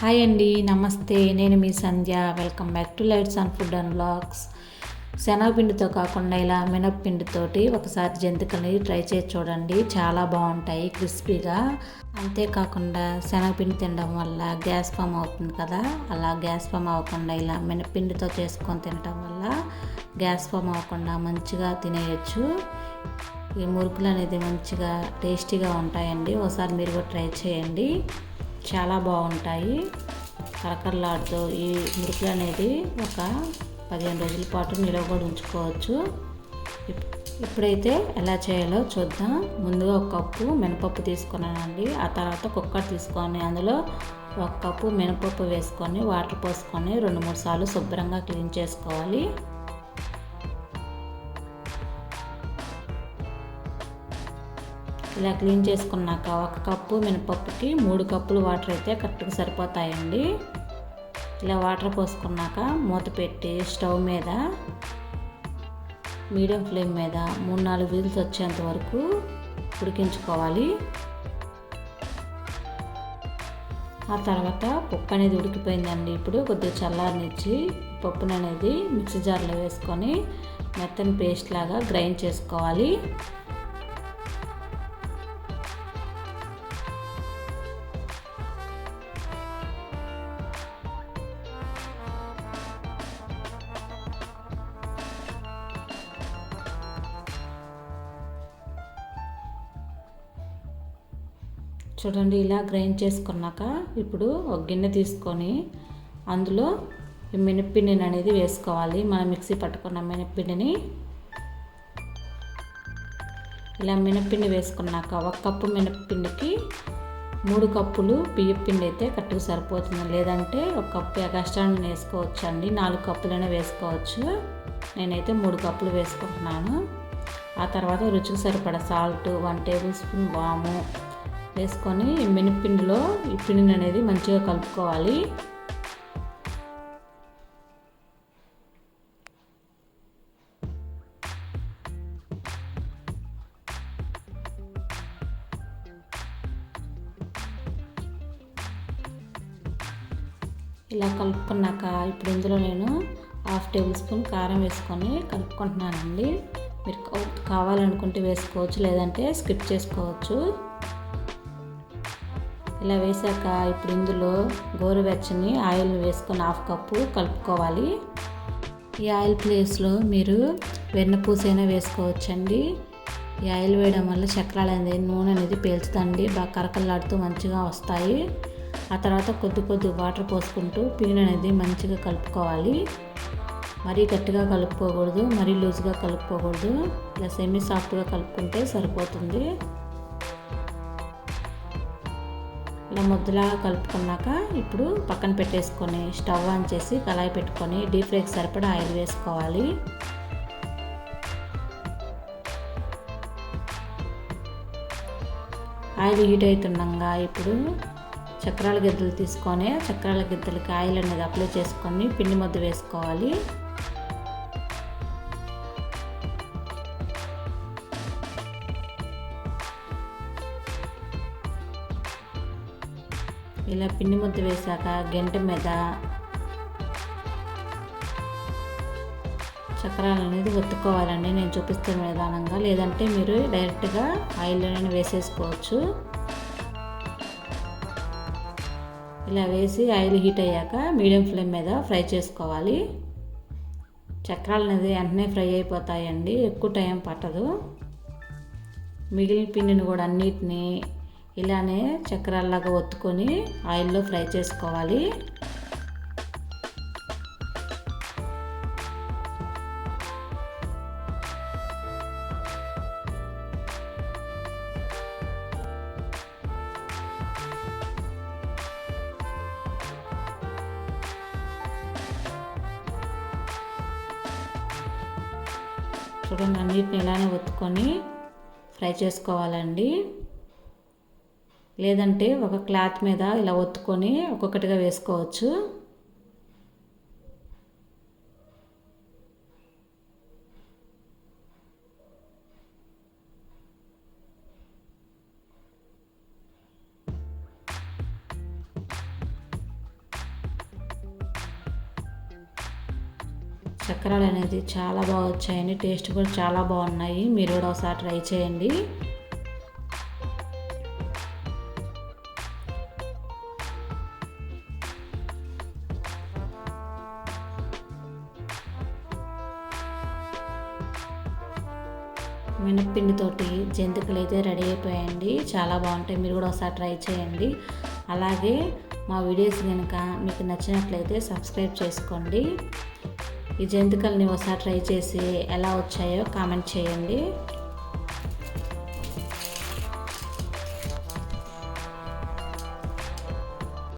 Hi అండి నమస్తే. నేను మీ Sandhya. Welcome back to lights and food and blogs శనగపిండితో కాకుండా ఇలా మినప్పిండితోటి ఒకసారి జంతికల్ని ట్రై చేసి చూడండి. చాలా బాగుంటాయి క్రిస్పీగా. అంతేకాకుండా శనగపిండి తినడం వల్ల గ్యాస్ ఫామ్ అవుతుంది కదా. అలా గ్యాస్ ఫామ్ అవ్వకుండా ఇలా మినప్పిండితో చేసుకొని తినడం వల్ల గ్యాస్ ఫామ్ అవ్వకుండా మంచిగా తినేయచ్చు. ఈ మురుకులు అనేది మంచిగా టేస్టీగా ఉంటాయండి. ఒకసారి మీరు కూడా ట్రై చేయండి. చాలా బాగుంటాయి. కరకరలాడుతూ ఈ మురుకులు అనేది ఒక పదిహేను రోజుల పాటు నిలవ కూడా ఉంచుకోవచ్చు. ఇప్పుడైతే ఎలా చేయాలో చూద్దాం. ముందుగా ఒక కప్పు మినపప్పు తీసుకున్నానండి. ఆ తర్వాత కుక్కర్ తీసుకొని అందులో ఒక కప్పు మినపప్పు వేసుకొని వాటర్ పోసుకొని రెండు మూడు సార్లు శుభ్రంగా క్లీన్ చేసుకోవాలి. ఇలా క్లీన్ చేసుకున్నాక ఒక కప్పు మినపప్పుకి మూడు కప్పులు వాటర్ అయితే కరెక్ట్గా సరిపోతాయండి. ఇలా వాటర్ పోసుకున్నాక మూత పెట్టి స్టవ్ మీద మీడియం ఫ్లేమ్ మీద మూడు నాలుగు వీల్స్ వచ్చేంత వరకు ఉడికించుకోవాలి. ఆ తర్వాత పప్పు అనేది ఉడికిపోయిందండి. ఇప్పుడు కొద్దిగా చల్లారనిచ్చి పప్పును అనేది మిక్సీ జార్లో వేసుకొని మెత్తని పేస్ట్ లాగా గ్రైండ్ చేసుకోవాలి. చూడండి ఇలా గ్రైండ్ చేసుకున్నాక ఇప్పుడు ఒక గిన్నె తీసుకొని అందులో మినప్పిండిని అనేది వేసుకోవాలి. మనం మిక్సీ పట్టుకున్న మినప్పిండిని. ఇలా మినప్పిండి వేసుకున్నాక ఒక కప్పు మినప్పిండికి మూడు కప్పులు బియ్యం పిండి అయితే కట్టుకు సరిపోతుంది. లేదంటే ఒక కప్పు ఎగస్ట్రాన్ని వేసుకోవచ్చు అండి నాలుగు కప్పులైనా వేసుకోవచ్చు. నేనైతే మూడు కప్పులు వేసుకుంటున్నాను. ఆ తర్వాత రుచికి సరిపడ సాల్ట్ వన్ టేబుల్ స్పూన్ వాము వేసుకొని మినపిండిలో ఈ పిండిని అనేది మంచిగా కలుపుకోవాలి. ఇలా కలుపుకున్నాక ఇప్పుడు ఇందులో నేను హాఫ్ టేబుల్ స్పూన్ కారం వేసుకొని కలుపుకుంటున్నానండి. మీరు కావాలనుకుంటే వేసుకోవచ్చు లేదంటే స్కిప్ చేసుకోవచ్చు. ఇలా వేసాక ఇప్పుడు ఇందులో గోరువెచ్చని ఆయిల్ వేసుకొని హాఫ్ కప్పు కలుపుకోవాలి. ఈ ఆయిల్ ప్లేస్లో మీరు వెన్నపూసైనా వేసుకోవచ్చండి. ఈ ఆయిల్ వేయడం వల్ల చక్రాలు అనేది నూనె అనేది పేల్చుతండి బాగా కరకలాడుతూ మంచిగా వస్తాయి. ఆ తర్వాత కొద్ది కొద్ది వాటర్ పోసుకుంటూ పిండి అనేది మంచిగా కలుపుకోవాలి. మరీ గట్టిగా కలుపుకోకూడదు మరీ లూజ్గా కలుపుకోకూడదు. ఇలా సెమీ సాఫ్ట్గా కలుపుకుంటే సరిపోతుంది. ఇలా ముద్దలా కలుపుకున్నాక ఇప్పుడు పక్కన పెట్టేసుకొని స్టవ్ ఆన్ చేసి కళాయి పెట్టుకొని డీప్ ఫ్రైకి సరిపడా ఆయిల్ వేసుకోవాలి. ఆయిల్ హీట్ అవుతుండగా ఇప్పుడు చక్రాల గిద్దలు తీసుకొని చక్రాల గిద్దలకి ఆయిల్ అనేది అప్లై చేసుకొని పిండి ముద్ద వేసుకోవాలి. ఇలా పిండి ముద్ద వేసాక గంట మీద చక్రాలు అనేది ఒత్తుకోవాలండి. నేను చూపిస్తున్న విధానంగా. లేదంటే మీరు డైరెక్ట్గా ఆయిల్లోనే వేసేసుకోవచ్చు. ఇలా వేసి ఆయిల్ హీట్ అయ్యాక మీడియం ఫ్లేమ్ మీద ఫ్రై చేసుకోవాలి. చక్రాలు అనేది వెంటనే ఫ్రై అయిపోతాయండి. ఎక్కువ టైం పట్టదు. మిగిలిన పిండిని కూడా అన్నిటినీ ఇలానే చక్రాల్లాగా ఒత్తుకొని ఆయిల్లో ఫ్రై చేసుకోవాలి. చూడండి అన్నిటిని ఇలానే ఒత్తుకొని ఫ్రై చేసుకోవాలండి. లేదంటే ఒక క్లాత్ మీద ఇలా ఒత్తుకొని ఒక్కొక్కటిగా వేసుకోవచ్చు. చక్రాలు అనేది చాలా బాగా వచ్చాయండి. టేస్ట్ కూడా చాలా బాగున్నాయి. మీరు కూడా ఒకసారి ట్రై చేయండి. మినప్పిండితోటి జంతికలు అయితే రెడీ అయిపోయాయండి. చాలా బాగుంటాయి. మీరు కూడా ఒకసారి ట్రై చేయండి. అలాగే మా వీడియోస్ కనుక మీకు నచ్చినట్లయితే సబ్స్క్రైబ్ చేసుకోండి. ఈ జంతికల్ని ఒకసారి ట్రై చేసి ఎలా వచ్చాయో కామెంట్ చేయండి.